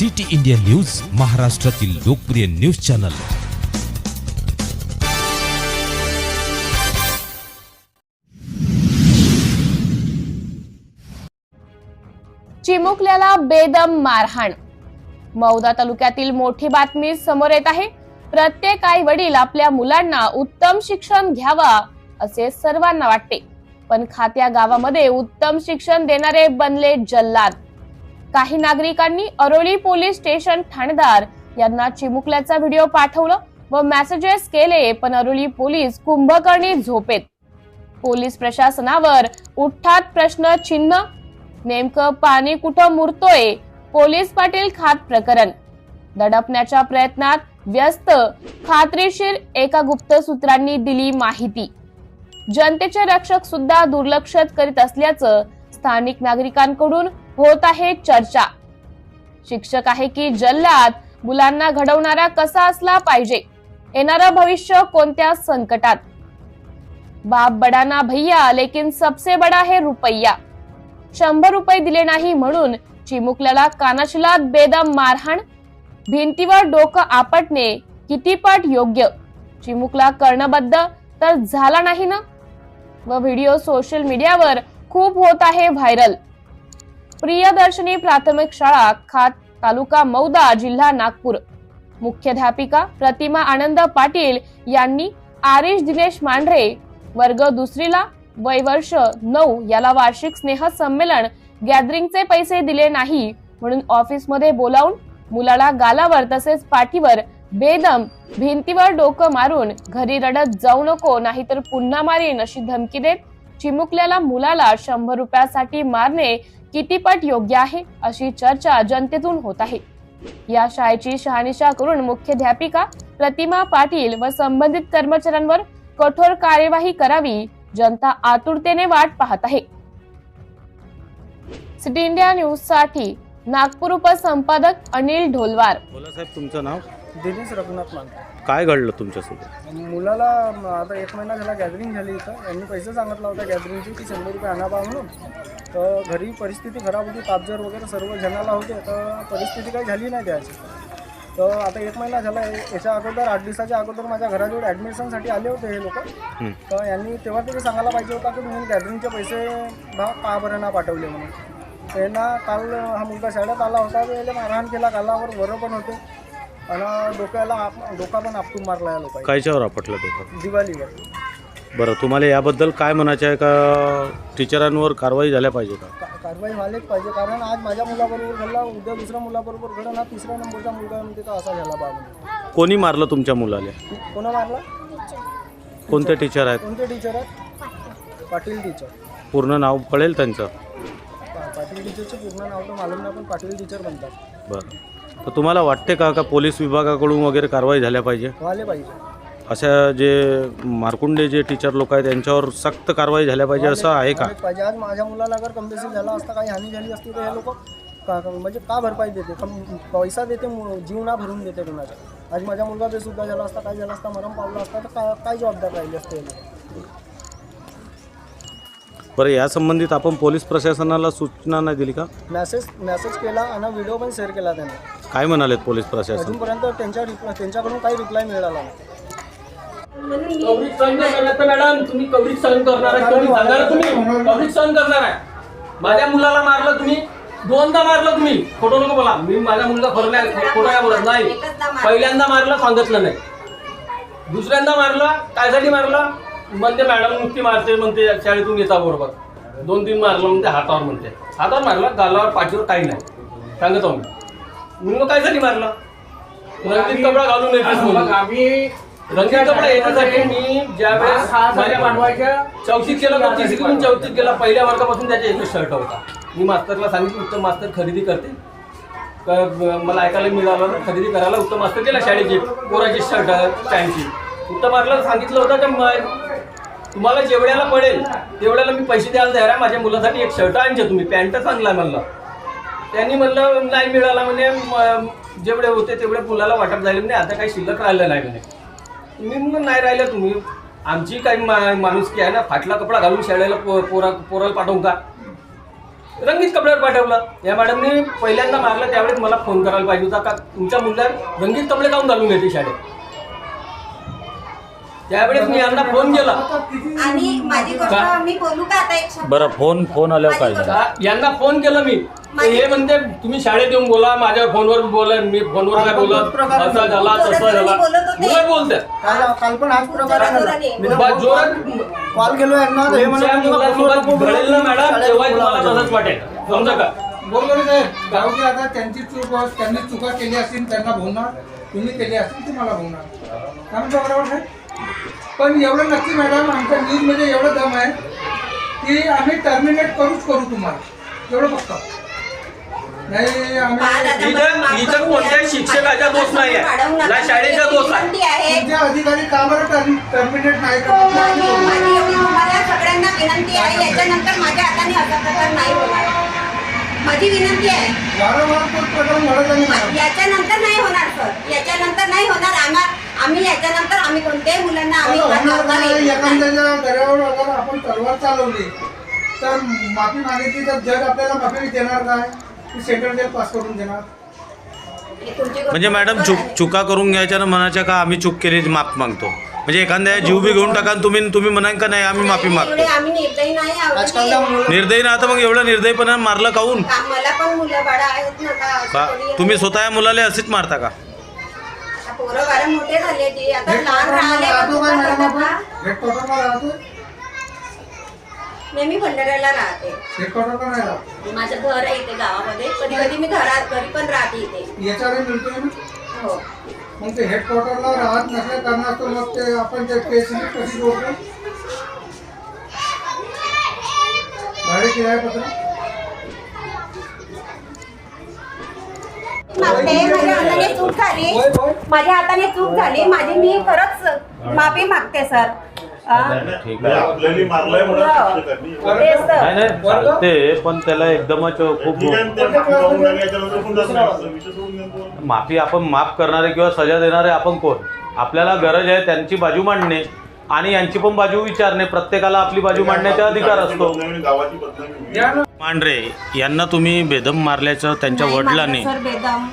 City India news महाराष्ट्रातील लोकप्रिय news channel. चिमुकल्याला बेदम मारहाण. मौदा तालुक्यातील मोठी बातमी समोर येत आहे. प्रत्येक आई वडील आपल्या मुलांना उत्तम शिक्षण घ्यावा असे सर्वांना वाटते. पण खात्या गावामध्ये उत्तम शिक्षण देणारे बनले जल्लाद. काही नागरिकांनी अरोली पोलीस स्टेशन ठाणेदार यांना चिमुकल्याचा व्हिडिओ पाठवलं व मेसेजेस केले पण अरोली पोलीस कुंभकर्णी झोपेत. पोलीस प्रशासनावर उठ्ठात प्रश्न चिन्ह. नेमकं पाणी कुठं मुरतोय? पोलीस पाटील खात प्रकरण. दडपण्याच्या प्रयत्नात व्यस्त खात्रीशीर एका गुप्त सूत्रांनी दिली माहिती. जनतेचे रक्षक सुद्धा दुर्लक्षित करीत असल्याचं स्थानिक नागरिकांकडून होत आहे चर्चा. शिक्षक आहे की जल्लाद मुलांना घडवणारा कसा असला पाहिजे? येणारं भविष्य कोणत्या संकटात? बाप बडाना भैया लेकिन सबसे बडा है रुपया. शंभर रुपये दिले नाही म्हणून चिमुकल्याला कानाशिलात बेदम मारहाण भिंतीवर डोकं आपटणे किती पट योग्य? चिमुकला कर्णबद्ध तर झाला नाही ना? व व्हिडिओ सोशल मीडियावर खूप होत आहे व्हायरल. प्रियदर्शनी प्राथमिक शाळा खात तालुका मौदा जिल्हा नागपूर. मुख्याध्यापिका प्रतिमा आनंद पाटील यांनी आरिश दिनेश मांढरे वर्ग दुसरीला वय वर्ष नऊ याला वार्षिक स्नेह संमेलन गॅदरिंगचे पैसे दिले नाही म्हणून ऑफिसमध्ये बोलावून मुलाला गालावर तसेच पाठीवर बेदम भिंतीवर डोकं मारून घरी रडत जाऊ नको नाहीतर पुन्हा मारीन अशी धमकी देत चिमुकल्याला मुलाला शंभर रुपयासाठी मारणे कितीपट योग्य आहे अशी चर्चा जनतेतून होत आहे. या शाळेची शहानिशा करून मुख्याध्यापिका प्रतिमा पाटील व संबंधित कर्मचाऱ्यांवर कठोर कार्यवाही करावी जनता आतुरतेने वाट पाहत आहे. सिटी इंडिया न्यूजसाठी नागपूर उपसंपादक अनिल ढोलवार. बोला साहेब तुमचं नाव? दिनेश रघुनाथ मान काय घडलं तुमच्यासोबत? मुलाला म, आता एक महिना झाला गॅदरिंग झाली इथं. यांनी पैसे सांगितला होता गॅदरिंगची की शंभर रुपये आणाबा म्हणून. तर घरी परिस्थिती खराब होती तापजर वगैरे सर्व जणाला होते तर परिस्थिती काही झाली नाही द्यायची तर आता एक महिना झाला आहे. याच्या अगोदर आठ दिवसाच्या अगोदर माझ्या घराजवळ ॲडमिशनसाठी आले होते हे लोक. हं. तर यांनी तेव्हा तरी सांगायला पाहिजे होता की तुम्ही गॅदरिंगचे पैसे भा का बरं ना पाठवले म्हणून. त्यांना काल हा मुलगा शाळेत आला होता तर याला मारहाण केला गालावर वरं पण होते. आणि डोक्याला आप डोका पण आपटून मारला या लोकांनी. कायच्यावर आपटलं डोकं दिवाळीवर. बरं तुम्हाला याबद्दल काय म्हणायचं आहे? का टीचरांवर कारवाई झाल्या पाहिजे का? का- कारवाई व्हायलाच पाहिजे कारण आज माझ्या मुलाबरोबर घडला उद्या दुसऱ्या मुलाबरोबर घडला हा तिसऱ्या नंबरचा मुलगा म्हणते का असा झाला बा म्हणजे कोणी मारलं तुमच्या मुलाला? कोणा मारला? कोणते टीचर आहेत? कोणते टीचर आहेत? पाटील टीचर पूर्ण नाव कळेल त्यांचं? पा- पाटील टीचरचे पूर्ण नाव तर मालूम नाही पण पाटील टीचर म्हणतात बरं. तर तुम्हाला वाटते का का पोलीस विभागाकडून वगैरे कारवाई झाल्या पाहिजे? व्हायला पाहिजे. अशा जे मारकुंडे जे टीचर लोक आहेत त्यांच्यावर सक्त कारवाई झाल्या पाहिजे असं आहे का? व्हायलाच पाहिजे. आज माझ्या मुलाला अगर कमबेसी झाला असता काही हानी झाली असती तर हे लोक का का- म्हणजे का भरपाई देते? कम पैसा देते मु- जीव ना भरून देते कोणाचा आज माझा मुलगा बेसुद्धा झाला असता काय झाला असता मरम पावला असता तर काय काय जबाबदार राहिली असते? बरं या संबंधित आपण पोलीस प्रशासनाला सूचना नाही दिली का? मेसेज मेसेज केला आणि व्हिडिओ पण शेअर केला त्याने. काय म्हणालेत पोलीस प्रशासन? अजूनपर्यंत त्यांच्या रिप्लाय त्यांच्याकडून काही रिप्लाय मिळाला नाही. कवरिक सहन नाही करणार तर मॅडम तुम्ही सहन करणार आहे तुम्ही. सहन करणार आहे. माझ्या मुलाला मारलं तुम्ही. दोनदा मारलं तुम्ही. खोटं नको बोला. मी माझा मुलगा खरं नाही खोटं काय बोलत नाही. पहिल्यांदा मारलं सांगितलं नाही. दुसऱ्यांदा मारलं कायसाठी मारलं? म्हणते मॅडम नुसती मारते म्हणते शाळेतून येता बरोबर. दोन तीन मारलं म्हणते हातावर म्हणते. हातावर मारलं गालावर पाठीवर काही नाही. सांगत आहो मी मग कायसाठी मारलं? रंगीत कपडा घालून म्हणून. आम्ही रंगीत कपडा येण्यासाठी मी ज्यावेळेस सगळ्या माझ्या पाठवायच्या चौथीत तर तिसरीतून चौथीत गेला पहिल्या वर्गापासून त्याच्या एकच शर्ट होता. मी मास्तरला सांगितलं उत्तम मास्तर खरेदी करते. मला ऐकायला मिळालं खरेदी करायला उत्तम मास्तर गेला शाळेची पोराची शर्ट पॅन्टची. उत्तम मास्टरला सांगितलं होतं की तुम्हाला जेवढ्याला पडेल तेवढ्याला मी पैसे द्यायला तयार आहे. माझ्या मुलासाठी एक शर्ट आणजे तुम्ही. पॅन्ट चांगला म्हणलं. त्यांनी म्हणलं नाही मिळाला म्हणे जेवढे होते तेवढे मुलाला वाटप झाले म्हणे आता काही शिल्लक राहिलं नाही म्हणे. मी म्हणलं नाही राहिलं तुम्ही. आमची काही मा माणुसकी आहे ना फाटला कपडा घालून शाळेला पो पोरा पोराला पाठवू का? रंगीत कपड्यावर पाठवलं. या मॅडमने पहिल्यांदा मारलं त्यावेळेस मला फोन करायला पाहिजे होता का? तुमच्या मुलाला रंगीत कपडे काऊन घालून घेते शाळेत. त्यावेळेस मी यांना फोन केला. आणि माझी गोष्ट का? मी बोलू का आता एक शब्द? बरं फोन फोन आल्यावर काय झालं यांना फोन केला मी. तर हे म्हणते तुम्ही शाळेत येऊन बोला माझ्या फोनवर बोला मी फोनवर काय बोलत असा झाला तसा झाला. मुलं बोलतात. काल काल पण हाच प्रकार झाला. मी बा, जोरात कॉल केलो यांना तर हे तुमच्या मुलासोबत घडेल ना मॅडम तेव्हा तुम्हाला. तसंच वाटेल. समजा का? बरोबर साहेब जाऊ की आता त्यांची चूक अस- त्यांनी चुका केली असतील त्यांना भोवणार तुम्ही केली असतील तुम्हाला भोवणार काय म्हणतो बरोबर आहे पण एवढं नक्की मॅडम आमच्या न्यूजमध्ये एवढं दम आहे की आम्ही टर्मिनेट करूच करू तुम्हाला. एवढं फक्त. नाही आम्ही इथं इथं कोणत्याही शिक्षकाचा दोष नाही आहे ना शाळेचा दोष आहे. तुमचे अधिकारी का बरं टर्मिनेट नाही हो, करत माझी एवढी तुम्हाला सगळ्यांना विनंती आहे. याच्यानंतर माझ्या हाताने असा प्रकार नाही होणार. माझी विनंती आहे. वारंवार तो प्रकरण घडत आहे मॅडम याच्यानंतर नाही होणार सर याच्यानंतर नाही होणार आम्हा आम्ही याच्यानंतर आम्ही कोणत्याही मुलांना आम्ही आता होणार मारणार काय? नाही. एखाद्याच्या घरावर अगर आपण तलवार चालवली तर माफी मागितली तर जज आपल्याला माफी देणार काय की सेंट्रल जेल पास करून देणार तुमची गोष्ट म्हणजे मॅडम चूक. चुका करून घ्यायच्या ना म्हणायच्या का आम्ही चूक केली माफ मागतो म्हणजे एखाद्या जीव बी घेऊन टाका आणि तुम्ही तुम्ही म्हणाल का नाही आम्ही माफी मागतो आम्ही निर्दयी नाही आहोत. आजकालच्या मुलं निर्दयी ना आता मग एवढं निर्दयीपणा मारलं काहून का- मला पण मुलं बाळा आहेत ना का असं का थोडी- तुम्ही स्वतः या मुलाला असेच मारता का पोरं बाळं मोठे झाले ती. आता लहान राहिले राहतो नेहमी भंडाऱ्याला राहते. हेड क्वार्टरला नाही राहत? माझं घर आहे इथे गावामध्ये. कधी कधी मी घरात घरी पण राहते इथे. याच्यावर मिळतोय ना? हो. मग ते हेड क्वार्टरला राहत नसल्या कारणास्तव मग ते आपण ते पेस कशी जोडतो भाडे किरायपत्र मागते माझ्या हाताने चूक झाली माझ्या हाताने चूक झाली. माझी मी खरंच माफी मागते सर. हो. तर. नाही चालते पण त्याला एकदमच खूप माफी आपण माफ करणारे किंवा सजा देणारे आपण कोण? आपल्याला गरज आहे त्यांची बाजू मांडणे आणि यांची पण बाजू विचारणे. प्रत्येकाला आपली बाजू मांडण्याचा अधिकार असतो. गावाची बदनामी. मांढरे यांना तुम्ही बेदम मारल्याचं त्यांच्या नाही वडिलांनी मारलं, सर बेदम.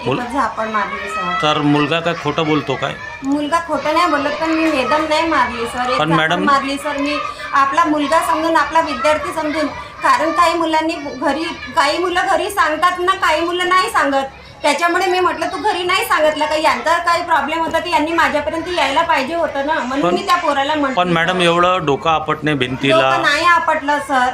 बोल. एकच झापड मारली सर तर मुलगा काय खोटं बोलतो काय? मुलगा खोटं नाही बोलत पण मी बेदम नाही मारली सर एक पण झापड मॅडम- मारली सर मी आपला मुलगा समजून आपला विद्यार्थी समजून कारण काही मुलांनी घरी काही मुलं घरी सांगतात ना काही मुलं नाही सांगत. त्याच्यामुळे मी म्हटलं तू घरी नाही सांगितलं का? यांचा काही प्रॉब्लेम होता तर यांनी माझ्यापर्यंत यायला पाहिजे होतं ना. म्हणून पण- मी त्या पोराला म्हटलं पण मॅडम एवढं डोकं आपटणे भिंतीला डोकं नाही आपटलं सर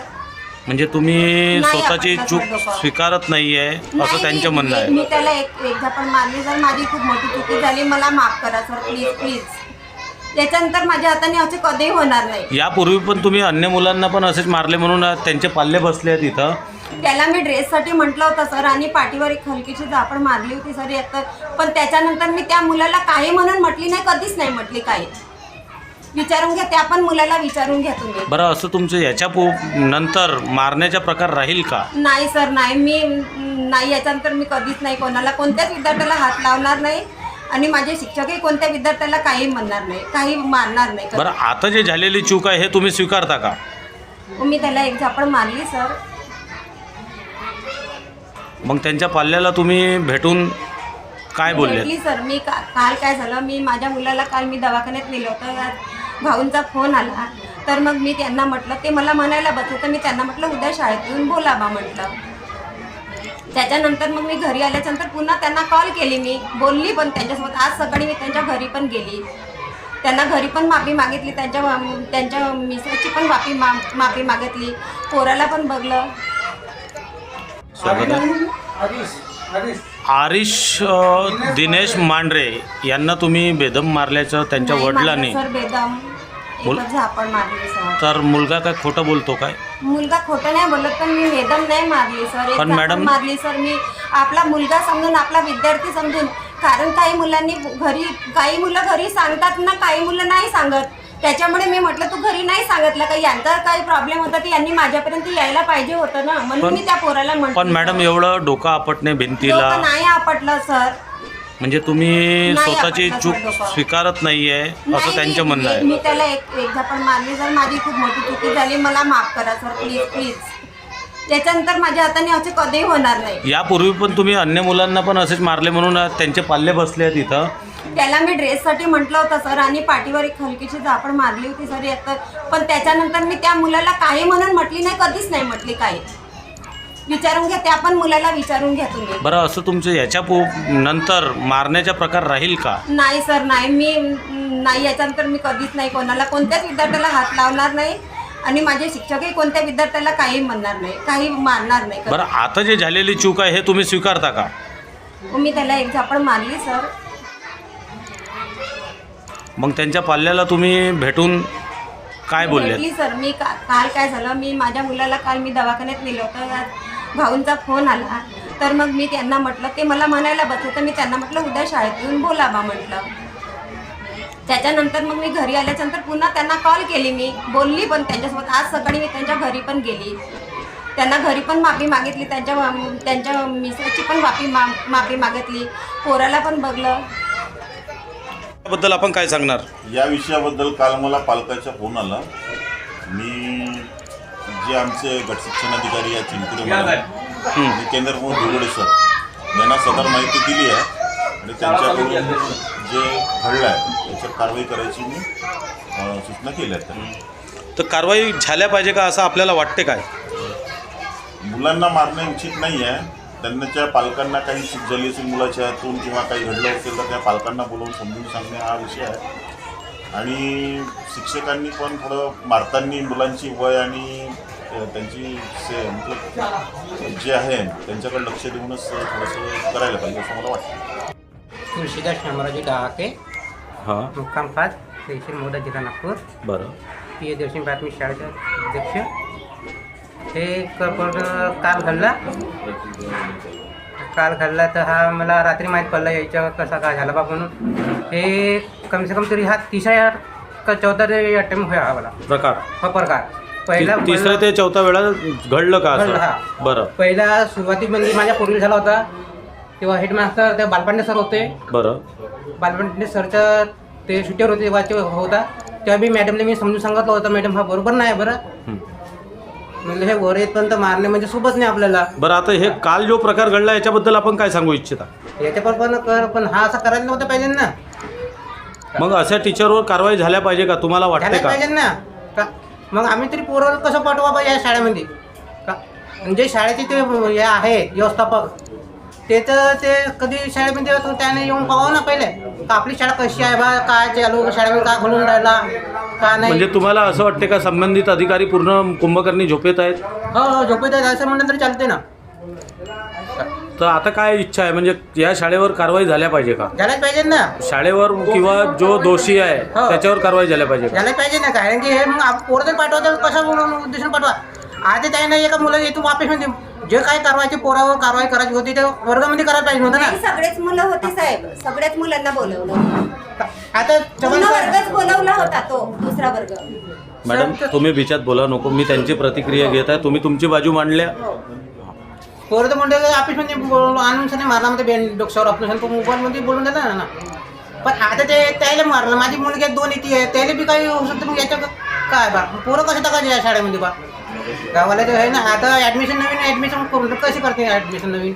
म्हणजे तुम्ही नाही स्वतःची चूक. स्वीकारत नाहीये असं नाही, त्यांचं मी- म्हणणं आहे. मी त्याला एक एकदा पण मारली. जर माझी खूप मोठी चुकी झाली मला माफ करा सर प्लीज प्लीज त्याच्यानंतर माझ्या हाताने असे कधीही होणार नाही. यापूर्वी पण तुम्ही अन्य मुलांना पण असेच मारले म्हणून त्यांचे पाल्ले बसले आहेत इथं. त्याला मी ड्रेससाठी म्हटलं होतं सर आणि पाठीवर एक हलकीशी झापड मारली होती सर यात पण त्याच्यानंतर मी त्या मुलाला काही म्हणून म्हटली नाही कधीच नाही म्हटली काही. विचारून घ्या त्या पण मुलाला विचारून घ्या तुम्ही. बरं असं तुमचं याच्या पो नंतर मारण्याचा प्रकार राहील का? नाही सर नाही. मी नाही याच्यानंतर मी कधीच नाही कोणाला कोणत्याच विद्यार्थ्याला हात लावणार नाही आणि माझे शिक्षकही कोणत्या विद्यार्थ्याला काही म्हणणार नाही काही मारणार नाही. बरं आता जे झालेली चूक आहे हे तुम्ही स्वीकारता का? मी त्याला एक झापड मारली सर. मग त्यांच्या पाल्याला तुम्ही भेटून काय बोलले भेटली सर. मी का काल काय झालं मी माझ्या मुलाला काल मी दवाखान्यात नेलं होतं. भाऊंचा फोन आला. तर मग मी त्यांना म्हटलं ते मला म्हणायला बसले तर मी त्यांना म्हटलं उद्या शाळेत येऊन बोला बा म्हटलं. त्याच्यानंतर मग मी घरी आल्याच्यानंतर पुन्हा त्यांना कॉल केली मी. बोलली पण त्यांच्यासोबत. आज सकाळी मी त्यांच्या घरी पण गेली. त्यांना घरी पण माफी मागितली त्यांच्या त्यांच्या मिसेसची पण माफी मा माफी मागितली. पोराला पण बघलं. आरिश अ, दिनेश मांढरे यांना तुम्ही बेदम मारल्याचं त्यांच्या नाही वडिलांनी. मारलं सर बेदम. बोल. एकच झापड मारली सर. तर मुलगा काय खोटं बोलतो काय? मुलगा खोटं नाही बोलत पण मी वेदम नाही मारली सर. एक पण झापड मॅडम- मारली सर. मी आपला मुलगा समजून आपला विद्यार्थी समजून कारण काही मुलांनी घरी काही मुलं घरी सांगतात ना काही मुलं नाही सांगत. त्याच्यामुळे मी म्हटलं तू घरी नाही सांगितलं का? यांचा काही प्रॉब्लेम होता तर यांनी माझ्यापर्यंत यायला पाहिजे होतं ना. म्हणून पण- मी त्या पोराला म्हटलं पण मॅडम एवढं डोकं आपटणे भिंतीला डोकं नाही आपटलं सर. म्हणजे तुम्ही नाही स्वतःची आपटलं चूक डोकं. स्वीकारत नाहीये असं नाही, त्यांचं मी- म्हणणं आहे. मी त्याला एक एक झापड मारली जर माझी खूप मोठी चुकी झाली मला माफ करा सर प्लीज प्लीज. त्याच्यानंतर माझ्या हाताने असे कधीही होणार नाही. यापूर्वी पण तुम्ही अन्य मुलांना पण असेच मारले म्हणून त्यांचे पाल्ले बसले आहेत इथं. त्याला मी ड्रेससाठी म्हटलं होतं सर आणि पाठीवर एक हलकीशी झापड मारली होती सर तर. पण त्याच्यानंतर मी त्या मुलाला काही म्हणून म्हटली नाही कधीच नाही म्हटली काही. विचारून घ्या त्या पण मुलाला विचारून घ्या तुम्ही. बरं असं तुमचं याच्या पो नंतर मारण्याचा प्रकार राहील का? नाही सर नाही. मी म, नाही याच्यानंतर मी कधीच नाही कोणाला कोणत्याच विद्यार्थ्याला हात लावणार नाही. आणि माझे शिक्षकही कोणत्या विद्यार्थ्याला काही म्हणणार नाही काही मारणार नाही. बरं आता जे झालेली चूक आहे हे तुम्ही स्वीकारता का? मी त्याला एक झापड मारली सर. मग त्यांच्या पाल्याला तुम्ही भेटून काय बोलले भेटली सर. मी का काल काय झालं? मी माझ्या मुलाला काल मी दवाखान्यात नेलं होतं. आज भाऊंचा फोन आला. तर मग मी त्यांना म्हटलं ते मला म्हणायला बसले. तर मी त्यांना म्हटलं उद्या शाळेत येऊन बोला बा म्हटलं. त्याच्यानंतर मग मी घरी आल्याच्यानंतर पुन्हा त्यांना कॉल केली मी. बोलली पण त्यांच्यासोबत. आज सकाळी मी त्यांच्या घरी पण गेली. त्यांना घरी पण माफी मागितली. त्यांच्या त्यांच्या मिसेसची पण माफी मा माफी मागितली. पोराला पण बघलं. बद्दल आपण काय सांगणार? या विषयाबद्दल काल मला पालकाचा फोन आला. मी जे आमचे गटशिक्षण अधिकारी आहे चिंकुरे मॅडम आणि केंद्रप्रमुख दुर्गडे सर यांना सदर माहिती दिली आहे आणि त्यांच्याकडून जे घडलं आहे त्याच्यावर कारवाई करायची मी अ, सूचना केल्या आहेत त्यांना. तर कारवाई झाल्या पाहिजे का असं आपल्याला वाटते काय? मुलांना मारणे उचित नाही आहे त्यांच्या पालकांना काही चूक झाली असेल मुलाच्या हातून किंवा काही घडलं असेल तर त्या पालकांना बोलवून समजून सांगणे हा विषय आहे. आणि शिक्षकांनी पण थोडं मारताना मुलांची वय आणि त्यांची से मतलब जे आहे त्यांच्याकडे लक्ष देऊनच थोडंसं करायला पाहिजे असं मला वाटतं. तुळशीदास शामराजी डहाके हां. मुक्काम पाच तहसील मोदा जिल्हा नागपूर. बरं. पी ए देवसिंग प्राथमिक शाळेचे अध्यक्ष. हे कपड काल घडला काल घडला तर हा मला रात्री माहीत पडला यायच्या कसा काय झाला बा म्हणून. हे कमसे कम तरी हा तिसऱ्या का चौथा अटेम्प्ट होया हा मला. प्रकार. हा प्रकार. पहिला ति- तिसऱ्या ते चौथा वेळा घडलं का घडलं, असं हा. बरं. पहिला सुरुवातीमध्ये माझ्या पूर्वी झाला होता. तेव्हा हेडमास्टर ते बालपांडे सर होते. बरं. बालपंडित सरचं ते सुट्टीवर होते तेव्हा ते होता. तेव्हा मी मॅडमला मी समजून सांगितलं होतं मॅडम हा बरोबर नाही बरं. हं. म्हणजे हे वर येतपर्यंत मारणे म्हणजे सोबत नाही आपल्याला. बरं आता हे काल जो प्रकार घडला याच्याबद्दल आपण काय सांगू इच्छिता? याच्यावर पण कर पण हा असा करायला नव्हता पाहिजे ना. मग अशा टीचरवर कारवाई झाल्या पाहिजे का? तुम्हाला वाटते का? पाहिजे ना. का? मग आम्ही तरी पोराला कसं पाठवा बा या शाळेमध्ये? का? म्हणजे शाळेचे ते हे आहे व्यवस्थापक. ते तर ते कधी शाळेमध्ये येतो त्याने येऊन पाहावं ना पहिले. का आपली शाळा कशी आहे बा? काय चालू शाळेमध्ये काय घडून राहिला? का नाही? म्हणजे तुम्हाला असं वाटते का संबंधित अधिकारी पूर्ण कुंभकर्णी झोपेत आहेत? हो हो झोपेत आहे असं म्हणलं तरी चालते ना. तर आता काय इच्छा आहे? म्हणजे या शाळेवर कारवाई झाल्या पाहिजे का? झालाच पाहिजे ना. शाळेवर किंवा जो दोषी आहे हो. त्याच्यावर कारवाई झाल्या पाहिजे का? झालाच पाहिजे ना. कारण की हे मग आप- पोरं जर पाठवतं कसं म्हणून उद्देशून पाठवा? आधी काही नाही एका मुलं? येतो वापस म्हणजे जे काही कारवाईची पोरावर कारवाई करायची होती ते वर्गामध्ये करायला पाहिजे होतं नाही, ना सगळेच मुलं होते साहेब. सगळ्याच मुलांना बोलवलं. आता पूर्ण चव्हाण वर्गच बोलवला होता तो दुसरा वर्ग. मॅडम तुम्ही बिचात बोला नको मी त्यांची प्रतिक्रिया घेत आहे. तुम्ही तुमची बाजू मांडल्या. पोरं तर म्हणते ऑफिसमध्ये बोलवलं, आणून सनी मारला मध्ये बेन डोक्यावर ऑपरेशन तो मोबाईल मध्ये बोलून दिला ना पण आता ते त्याला मारलं. माझी मुलगी आहे, दोन इथे आहे. त्याला बी काही होऊ शकतं मग याच्या काय बा? पोरं कसे टाकायचे या शाळेमध्ये बा? गावाला तर आहे ना आता ॲडमिशन नवीन ॲडमिशन करून कशी करते ॲडमिशन नवीन?